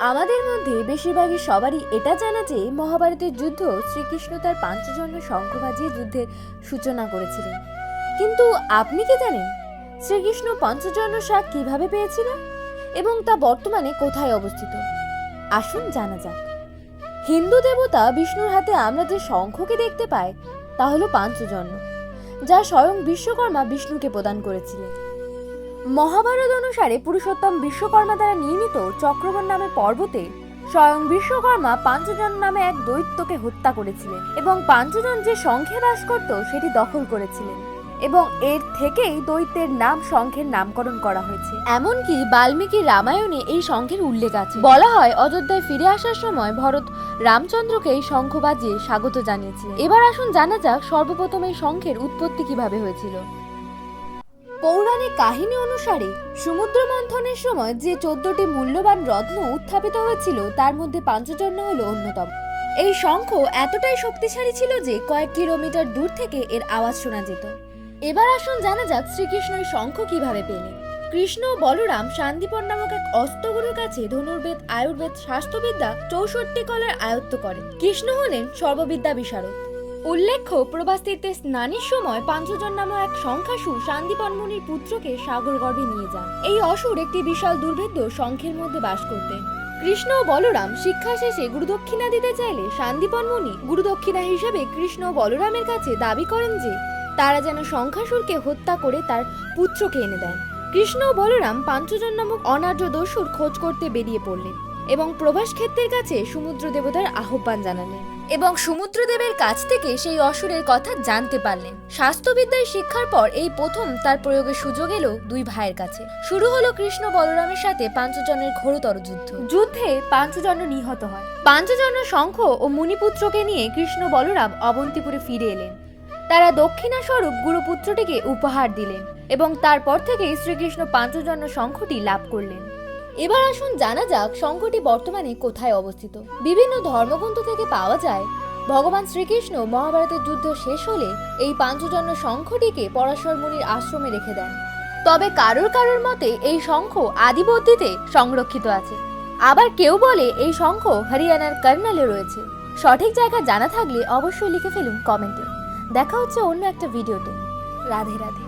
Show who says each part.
Speaker 1: আমাদের মধ্যে বেশিরভাগই সবারই এটা জানা যে মহাভারতের যুদ্ধ শ্রীকৃষ্ণ তার পাঞ্চজন্য শঙ্খ বাজিয়ে যুদ্ধের সূচনা করেছিলেন। কিন্তু আপনি কি জানেন শ্রীকৃষ্ণ পঞ্চজন্য শাক কীভাবে পেয়েছিলেন এবং তা বর্তমানে কোথায় অবস্থিত? আসুন জানা যাক। হিন্দু দেবতা বিষ্ণুর হাতে আমরা যে শঙ্খকে দেখতে পাই, তা হলো পাঞ্চজন্য, যা স্বয়ং বিশ্বকর্মা বিষ্ণুকে প্রদান করেছিলেন। মহাভারত অনুসারে পুরুষোত্তম বিশ্বকর্মা দ্বারা নির্মিত চক্রবন নামে পর্বতে স্বয়ং বিশ্বকর্মা পাঞ্চজন নামে এক দৈত্যকে হত্যা করেছিলেন এবং পাঞ্চজন যে শঙ্খে বাস করত, সেটি দখল করেছিলেন এবং এর থেকেই দৈত্যের নাম শঙ্খের নামকরণ করা হয়েছে। এমনকি বাল্মীকি রামায়ণে এই শঙ্খের উল্লেখ আছে। বলা হয়, অযোধ্যায় ফিরে আসার সময় ভরত রামচন্দ্রকে এই শঙ্খ বাজিয়ে স্বাগত জানিয়েছিলেন। এবার আসুন জানা যাক সর্বপ্রথম এই শঙ্খের উৎপত্তি কীভাবে হয়েছিল। পৌরাণিক কাহিনী অনুসারে সমুদ্র মন্থনের সময় যে চোদ্দটি মূল্যবান রত্ন উত্থাপিত হয়েছিল, তার মধ্যে পাঞ্চজন্য হলো অন্যতম। এই শঙ্খ এতটাই শক্তিশালী ছিল যে কয়েক কিলোমিটার দূর থেকে এর আওয়াজ শোনা যেত। এবার আসুন জানা যাক শ্রীকৃষ্ণ এই শঙ্খ কীভাবে পেলেন। কৃষ্ণ ও বলরাম শান্তিপন নামক এক অস্ত্রগুরুর কাছে ধনুর্বেদ, আয়ুর্বেদ, স্বাস্থ্যবিদ্যা চৌষট্টি কলার আয়ত্ত করেন। কৃষ্ণ হলেন সর্ববিদ্যা বিশারদ। উল্লেখ্য প্রভাস তীর্থে স্নানের সময় পাঞ্চজন নামক এক সংখ্যাসু শান্তিপন মুনির পুত্রকে সাগর গর্ভে নিয়ে যান। এই অসুর একটি বিশাল দুর্ভেদ্য শঙ্খের মধ্যে বাস করতেন। কৃষ্ণ ও বলরাম শিক্ষা শেষে গুরুদক্ষিণা দিতে চাইলে শান্তিপন মুনি গুরুদক্ষিণা হিসেবে কৃষ্ণ বলরামের কাছে দাবি করেন যে, তারা যেন সংখ্যাসুরকে হত্যা করে তার পুত্রকে এনে দেন। কৃষ্ণ ও বলরাম পাঞ্চজন নামক অনার্য দস্যুর খোঁজ করতে বেরিয়ে পড়লেন এবং প্রভাস ক্ষেত্রের কাছে সমুদ্র দেবতার আহ্বান জানালেন। এবং সমুদ্রদেবের কাছ থেকে সেই অসুরের কথা জানতে পারলেন। স্বাস্থ্যবিদ্যায় শিক্ষার পর এই প্রথম তার প্রয়োগের সুযোগ এলো দুই ভাইয়ের কাছে। শুরু হলো কৃষ্ণ বলরামের সাথে পাঞ্চজনের ঘোরতর যুদ্ধ। যুদ্ধে পাঞ্চজন নিহত হয়। পাঞ্চজন শঙ্খ ও মুনিপুত্রকে নিয়ে কৃষ্ণ বলরাম অবন্তিপুরে ফিরে এলেন। তারা দক্ষিণা স্বরূপ গুরুপুত্রটিকে উপহার দিলেন এবং তারপর থেকে শ্রীকৃষ্ণ পাঞ্চজন্য শঙ্খটি লাভ করলেন। এবার আসুন জানা যাক শঙ্খটি বর্তমানে কোথায় অবস্থিত। বিভিন্ন ধর্মগ্রন্থ থেকে পাওয়া যায়, ভগবান শ্রীকৃষ্ণ মহাভারতের যুদ্ধ শেষ হলে এই পাঞ্চজন্য শঙ্খটিকে পরাশর মুনির আশ্রমে রেখে দেন। তবে কারোর কারোর মতে এই শঙ্খ আদিবদ্ধিতে সংরক্ষিত আছে। আবার কেউ বলে এই শঙ্খ হরিয়ানার কর্নালে রয়েছে। সঠিক জায়গা জানা থাকলে অবশ্যই লিখে ফেলুন কমেন্টে। দেখা হচ্ছে অন্য একটা ভিডিওতে। রাধে রাধে।